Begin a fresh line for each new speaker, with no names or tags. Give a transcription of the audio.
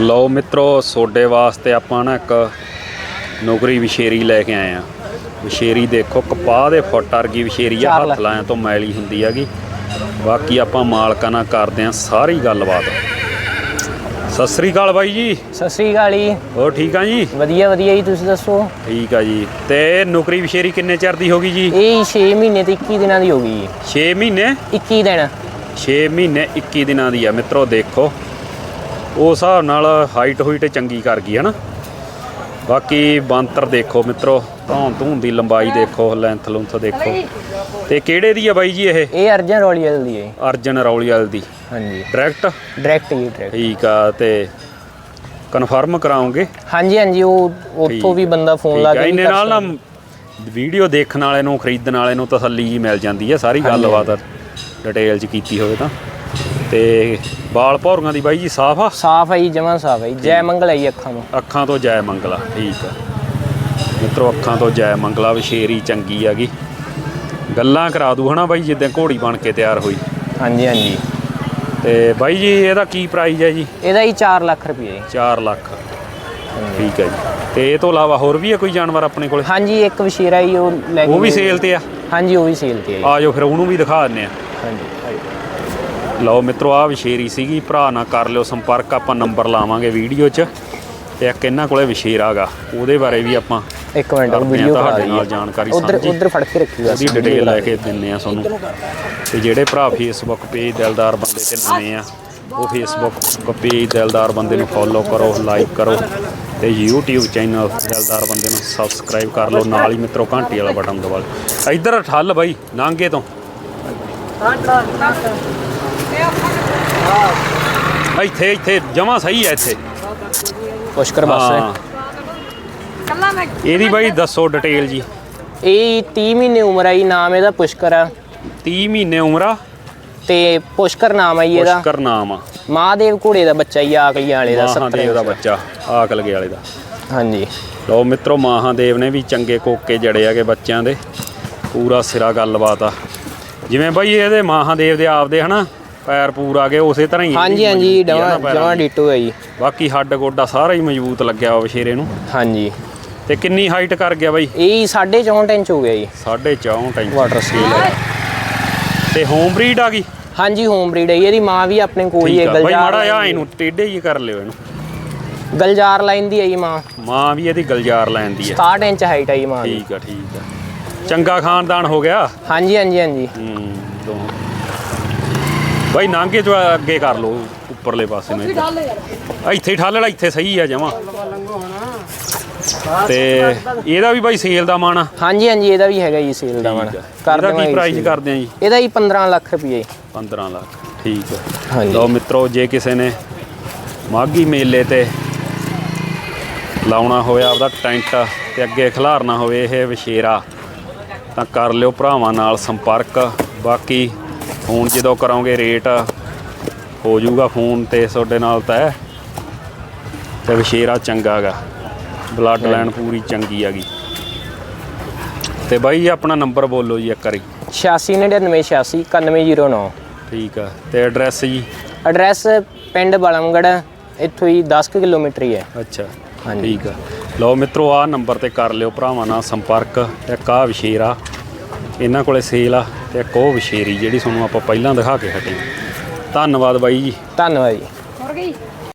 ਲਓ ਮਿੱਤਰੋ ਸੋਡੇ ਵਾਸਤੇ ਆਪਾਂ ਨਾ ਇੱਕ ਨੌਕਰੀ ਵਿਸ਼ੇਰੀ ਲੈ ਕੇ ਆਏ ਆ। ਵਿਸ਼ੇਰੀ ਦੇਖੋ ਕਪਾਹ ਦੇ ਫੁੱਟ ਵਰਗੀ ਵਿਸ਼ੇਰੀ ਆ ਹੱਥ। ਲਾਇਆ ਤੋਂ ਮੈਲੀ ਹੁੰਦੀ ਹੈਗੀ। ਬਾਕੀ ਆਪਾਂ ਮਾਲਕਾਂ ਨਾਲ ਕਰਦੇ ਆ ਸਾਰੀ ਗੱਲਬਾਤ। ਸਤਿ ਸ੍ਰੀ ਅਕਾਲ ਬਾਈ ਜੀ।
ਸਤਿ ਸ੍ਰੀ ਅਕਾਲ ਜੀ।
ਹੋਰ ਠੀਕ ਆ ਜੀ?
ਵਧੀਆ ਵਧੀਆ ਜੀ ਤੁਸੀਂ ਦੱਸੋ?
ਠੀਕ ਆ ਜੀ। ਤੇ ਨੌਕਰੀ ਵਿਸ਼ੇਰੀ ਕਿੰਨੇ ਚਿਰ ਦੀ ਹੋ ਗਈ ਜੀ?
ਇਹ 6 ਮਹੀਨੇ ਤੇ 21 ਦਿਨਾਂ ਦੀ ਹੋ ਗਈ ਜੀ।
6 ਮਹੀਨੇ?
21 ਦਿਨ।
6 ਮਹੀਨੇ 21 ਦਿਨਾਂ ਦੀ ਆ। ਮਿੱਤਰੋ ਦੇਖੋ। ਉਸ ਹਿਸਾਬ ਨਾਲ ਹਾਈਟ ਹੋਈਟ ਚੰਗੀ ਕਰ ਗਈ ਹੈ ਨਾ ਬਾਕੀ ਬਾਂਤਰ ਦੇਖੋ ਮਿੱਤਰੋ ਧੌਣ ਧੂਣ ਦੀ ਲੰਬਾਈ ਦੇਖੋ ਲੈਂਥ ਲੁੰਥ ਦੇਖੋ। ਤੇ ਕਿਹੜੇ ਦੀ ਆ ਬਾਈ ਜੀ ਇਹ?
ਇਹ ਅਰਜਨ ਰੋਲੀਅਲ ਦੀ ਹੈ।
ਅਰਜਨ ਰੌਲੀਵਾਲ ਦੀ।
ਹਾਂਜੀ।
ਡਾਇਰੈਕਟ
ਡਾਇਰੈਕਟ ਜੀ ਡਾਇਰੈਕਟ
ਠੀਕ ਆ ਤੇ ਕਨਫਰਮ ਕਰਾਉਂਗੇ
ਹਾਂਜੀ ਹਾਂਜੀ ਉਹ ਉੱਥੋਂ ਵੀ ਬੰਦਾ ਫੋਨ ਲਾ ਕੇ
ਇਹਨੇ ਨਾਲ ਨਾ। ਵੀਡੀਓ ਦੇਖਣ ਵਾਲੇ ਨੂੰ ਖਰੀਦਣ ਵਾਲੇ ਨੂੰ ਤਸੱਲੀ ਮਿਲ ਜਾਂਦੀ ਹੈ ਸਾਰੀ ਗੱਲਬਾਤ ਡਿਟੇਲ ਚ ਕੀਤੀ ਹੋਵੇ ਤਾਂ। ਤੇ ਬਾਲ ਭੌਰੀਆਂ ਦੀ ਬਾਈ ਜੀ ਸਾਫ਼ ਆ?
ਸਾਫ਼ ਹੈ ਜੀ ਜਮਾਂ ਸਾਫ਼ ਹੈ ਜੀ। ਜੈ ਮੰਗਲ ਹੈ ਜੀ ਅੱਖਾਂ ਨੂੰ।
ਅੱਖਾਂ ਤੋਂ ਜੈ ਮੰਗਲਾ ਠੀਕ ਆ। ਮਿੱਤਰੋ ਅੱਖਾਂ ਤੋਂ ਜੈ ਮੰਗਲਾ ਵਿਸ਼ੇਰੀ ਚੰਗੀ ਹੈਗੀ। ਗੱਲਾਂ ਕਰਾ ਦੂ ਹਨਾ ਬਾਈ ਜਿੱਦਾਂ ਘੋੜੀ ਬਣ ਕੇ ਤਿਆਰ ਹੋਈ।
ਹਾਂਜੀ ਹਾਂਜੀ।
ਤੇ ਬਾਈ ਜੀ ਇਹਦਾ ਕੀ ਪ੍ਰਾਈਸ ਹੈ ਜੀ?
ਇਹਦਾ ਹੀ 4 ਲੱਖ ਰੁਪਏ ਜੀ।
4 ਲੱਖ। ਠੀਕ ਹੈ ਜੀ। ਤੇ ਇਹ ਤੋਂ ਇਲਾਵਾ ਹੋਰ ਵੀ ਹੈ ਕੋਈ ਜਾਨਵਰ ਆਪਣੇ ਕੋਲੇ?
ਹਾਂਜੀ ਇੱਕ ਵਸ਼ੀਰਾ ਹੀ ਉਹ ਲੈ ਕੇ
ਉਹ ਵੀ
ਗਏ।
ਸੇਲ ਤੇ ਆ?
ਹਾਂਜੀ ਉਹ ਵੀ ਸੇਲ ਤੇ ਹੈ ਜੀ।
ਆ ਜਾਓ ਫਿਰ ਉਹਨੂੰ ਵੀ ਦਿਖਾ ਦਿੰਨੇ ਆ।
ਹਾਂਜੀ।
ਲਓ ਮਿੱਤਰੋ ਆ ਵਿਸ਼ੇਰੀ ਸੀਗੀ ਭਰਾ ਨਾਲ ਕਰ ਲਿਓ ਸੰਪਰਕ ਆਪਾਂ ਨੰਬਰ ਲਾਵਾਂਗੇ ਵੀਡੀਓ 'ਚ ਤੇ ਇੱਕ ਇਹਨਾਂ ਕੋਲੇ ਵਿਸ਼ੇਰਾ ਗਾ ਉਹਦੇ ਬਾਰੇ ਵੀ ਆਪਾਂ
ਇੱਕ ਮਿੰਟ ਵੀਡੀਓ
ਤੁਹਾਡੇ ਨਾਲ ਜਾਣਕਾਰੀ
ਉਧਰ
ਸਾਂਝੀ।
ਉਧਰ ਫੜ ਕੇ ਰੱਖੀ
ਉਹਦੀ ਡਿਟੇਲ ਲੈ ਕੇ। ਦਿੰਨੇ ਆ ਤੁਹਾਨੂੰ। ਤੇ ਜਿਹੜੇ ਭਰਾ ਫੇਸਬੁੱਕ ਪੇਜ ਦਿਲਦਾਰ ਬੰਦੇ ਤੇ ਨਵੇਂ ਆ ਉਹ ਫੇਸਬੁੱਕ ਪੇਜ ਦਿਲਦਾਰ ਬੰਦੇ ਨੂੰ ਫੋਲੋ ਕਰੋ ਲਾਈਕ ਕਰੋ ਤੇ YouTube ਚੈਨਲ ਦਿਲਦਾਰ ਬੰਦੇ ਨੂੰ ਸਬਸਕ੍ਰਾਈਬ ਕਰ ਲਓ ਨਾਲ ਹੀ ਮਿੱਤਰੋ ਘੰਟੀ ਵਾਲਾ ਬਟਨ ਦਬਾ ਲਓ। ਇੱਧਰ ਠੱਲ ਬਾਈ ਨਾਂਗੇ ਤੋਂ। ਇੱਥੇ ਇੱਥੇ ਜਮਾ ਸਹੀ ਹੈ ਇੱਥੇ।
ਪੁਸ਼ਕਰ ਬਸ।
ਹਾਂ। ਇਹਦੀ ਬਾਈ ਦੱਸੋ ਡਿਟੇਲ ਜੀ।
ਇਹ 30 ਮਹੀਨੇ ਉਮਰ ਆ ਜੀ ਨਾਮ ਇਹਦਾ ਪੁਸ਼ਕਰ ਆ।
30 ਮਹੀਨੇ ਉਮਰ ਆ।
ਤੇ ਪੁਸ਼ਕਰ ਨਾਮ ਆ ਜੀ ਇਹਦਾ।
ਪੁਸ਼ਕਰ ਨਾਮ ਆ।
ਮਹਾਦੇਵ ਘੋੜੇ ਦਾ ਬੱਚਾ ਜੀ ਆਕਲੀਆਂ ਵਾਲੇ ਦਾ
ਮਹਾਦੇਵ ਦਾ
70
ਬੱਚਾ ਆਕਲਗੇ ਵਾਲੇ ਦਾ।
ਹਾਂਜੀ।
ਲਓ ਮਿੱਤਰੋ ਮਹਾਦੇਵ ਨੇ ਵੀ ਚੰਗੇ ਕੋਕੇ ਜੜੇ ਹੈਗੇ ਬੱਚਿਆਂ ਦੇ। ਪੂਰਾ ਸਿਰਾ ਗੱਲਬਾਤ ਆ। ਜਿਵੇਂ ਬਾਈ ਇਹਦੇ ਮਹਾਦੇਵ ਦੇ ਆਪਦੇ ਹਨਾ? ਪੈਰ ਪੂਰ ਆ ਗਏ ਉਸੇ ਤਰ੍ਹਾਂ ਹੀ
ਹਾਂਜੀ ਹਾਂਜੀ
ਮਜ਼ਬੂਤੀ ਆ ਨਾ
ਜਮਾ
ਪੈਰਾਂ
ਜਮਾ
ਦੀ।
ਡੀਟੋ ਹੈ ਜੀ।
ਬਾਕੀ ਹੱਡ ਗੋਡਾ ਸਾਰਾ ਹੀ ਮਜ਼ਬੂਤ ਲੱਗਿਆ ਵਾ ਬਸ਼ੇਰੇ ਨੂੰ।
ਹਾਂਜੀ।
ਤੇ ਕਿੰਨੀ ਹਾਈਟ ਕਰ ਗਿਆ ਬਾਈ?
ਇਹ 64 ਇੰਚ ਹੋ ਗਿਆ ਜੀ।
4.5 ਇੰਚ।
ਵਾਟਰ ਸਕੇਲ
ਤੇ ਹੋਮ ਬਰੀਡ ਆ ਗਈ?
ਹਾਂਜੀ ਹੋਮ ਬਰੀਡ ਹੈ ਜੀ। ਇਹਦੀ ਮਾਂ ਵੀ ਆਪਣੇ ਕੋਲ ਹੀ
ਠੀਕ
ਹੈ
ਆ। ਬਾਈ ਮਾੜਾ ਜਿਹਾ ਇਹਨੂੰ ਟੇਢੇ ਹੀ ਕਰ ਲਿਓ ਇਹਨੂੰ।
ਗਲਜਾਰ ਲਾਈਨ ਦੀ ਹੈ ਜੀ ਮਾਂ।
ਮਾਂ ਵੀ ਇਹਦੀ ਗਲਜਾਰ ਲੈਣ ਦੀ ਆ
67 ਇੰਚ ਹਾਈਟ ਹੈ ਜੀ ਮਾਂ ਦੀ।
ਠੀਕ ਆ ਠੀਕ ਆ। ਚੰਗਾ ਖਾਨਦਾਨ ਹੋ ਗਿਆ।
ਹਾਂਜੀ ਹਾਂਜੀ ਹਾਂਜੀ।
ਹੂੰ। ਬਾਈ ਨਾਂਗੇ ਤੋਂ ਅੱਗੇ ਕਰ ਲਓ ਉੱਪਰਲੇ ਪਾਸੇ ਨੂੰ। ਇੱਥੇ ਹੀ ਠਾਲ ਵਾਲਾ ਇੱਥੇ ਸਹੀ ਆ ਜਮਾ। ਤੇ ਇਹਦਾ ਵੀ ਬਾਈ ਸੇਲ ਦਾ ਮਾਣਾ
ਹਾਂਜੀ ਹਾਂਜੀ ਇਹਦਾ ਵੀ ਹੈਗਾ ਜੀ ਸੇਲ ਦਾ ਮਨ ਕਰ
ਇਹਦਾ ਕੀ
ਦੇਵਾਂਗੇ
ਪ੍ਰਾਈਸ। ਕਰਦੇ ਆ ਜੀ?
ਇਹਦਾ ਹੀ 15 ਲੱਖ ਰੁਪਏ
15 ਲੱਖ ਠੀਕ ਹੈ
ਹਾਂਜੀ।
ਲਓ ਮਿੱਤਰੋ ਜੇ ਕਿਸੇ ਨੇ ਮਾਗੀ ਮੇਲੇ ਤੇ ਲਾਉਣਾ ਹੋਵੇ ਆਪਦਾ ਟੈਂਟ ਤੇ ਅੱਗੇ ਖਿਲਾਰਨਾ ਹੋਵੇ ਇਹ ਵਿਸ਼ੇਰਾ ਤਾਂ ਕਰ ਲਿਓ ਭਰਾਵਾਂ ਨਾਲ ਸੰਪਰਕ। ਬਾਕੀ ਫੋਨ ਜਦੋਂ ਕਰੋਗੇ ਰੇਟ ਹੋ ਜਾਊਗਾ ਫੋਨ ਤੇ ਤੁਹਾਡੇ ਨਾਲ ਤੈਅ ਤੇ ਵਿਸ਼ੇਰਾ ਚੰਗਾ ਗਾ ਬਲੱਡ ਲਾਈਨ ਪੂਰੀ ਚੰਗੀ ਹੈਗੀ। ਤੇ ਬਾਈ ਆਪਣਾ ਨੰਬਰ ਬੋਲੋ ਜੀ ਇੱਕ ਵਾਰੀ।
869986 9109
ਠੀਕ ਆ। ਤੇ ਐਡਰੈਸ ਜੀ?
ਐਡਰੈਸ ਪਿੰਡ ਬਲਮਗੜ ਇੱਥੋਂ ਹੀ 10 ਕੁ ਕਿਲੋਮੀਟਰ ਹੀ ਹੈ।
ਅੱਛਾ।
ਹਾਂਜੀ।
ਠੀਕ ਆ। ਲਓ ਮਿੱਤਰੋ ਆ ਨੰਬਰ ਤੇ ਕਰ ਲਿਓ ਭਰਾਵਾਂ ਨਾਲ ਸੰਪਰਕ। ਇੱਕ ਆ ਵਿਸ਼ੇਰਾ। ਇਹਨਾਂ ਕੋਲੇ ਸੇਲ ਆ। ਤੇ ਇੱਕ ਉਹ ਵਿਸ਼ੇਰੀ ਜਿਹੜੀ ਤੁਹਾਨੂੰ ਆਪਾਂ ਪਹਿਲਾਂ ਦਿਖਾ ਕੇ ਹਟੇ ਧੰਨਵਾਦ ਬਾਈ ਜੀ।
ਧੰਨਵਾਦ ਜੀ।